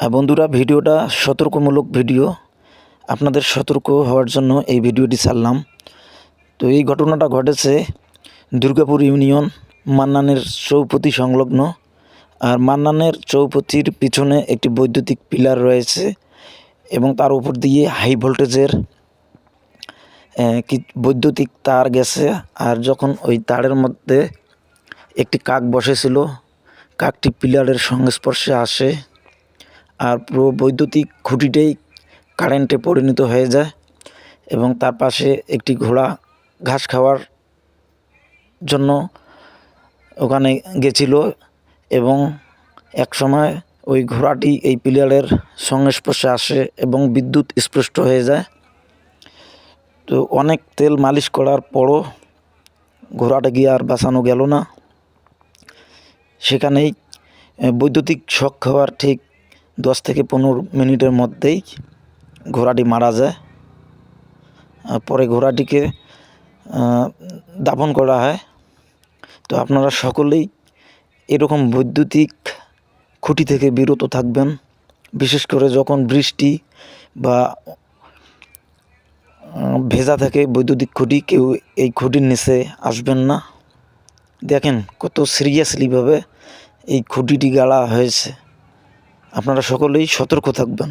বন্ধুরা, ভিডিওটা সতর্কমূলক ভিডিও। আপনাদের সতর্ক হওয়ার জন্য এই ভিডিওটি ছাড়লাম। তো এই ঘটনাটা ঘটেছে দুর্গাপুর ইউনিয়ন মান্নানের চৌপতি সংলগ্ন। আর মান্নানের চৌপতির পিছনে একটি বৈদ্যুতিক পিলার রয়েছে এবং তার উপর দিয়ে হাই ভোল্টেজের কি বৈদ্যুতিক তার গেছে। আর যখন ওই তারের মধ্যে একটি কাক বসেছিল, কাকটি পিলারের সংস্পর্শে আসে আর পুরো বৈদ্যুতিক খুঁটিটাই কারেন্টে পরিণত হয়ে যায় এবং তার পাশে একটি ঘোড়া ঘাস খাওয়ার জন্য ওখানে গেছিল এবং এক সময় ওই ঘোড়াটি এই পিলারের সংস্পর্শে আসে এবং বিদ্যুৎ স্পষ্ট হয়ে যায়। তো অনেক তেল মালিশ করার পরও ঘোড়াটা গিয়ে আর বাঁচানো গেল না। সেখানেই বৈদ্যুতিক শক খাওয়ার ঠিক দশ থেকে পনেরো মিনিটের মধ্যেই ঘোড়াটি মারা যায়। পরে ঘোড়াটিকে দাপন করা হয়। তো আপনারা সকলেই এরকম বৈদ্যুতিক খুঁটি থেকে বিরত থাকবেন। বিশেষ করে যখন বৃষ্টি বা ভেজা থাকে বৈদ্যুতিক খুঁটি, কেউ এই খুঁটির নিচে আসবেন না। দেখেন কত সিরিয়াসলিভাবে এই খুঁটিটি গাড়া হয়েছে। আপনারা সকলেই সতর্ক থাকবেন।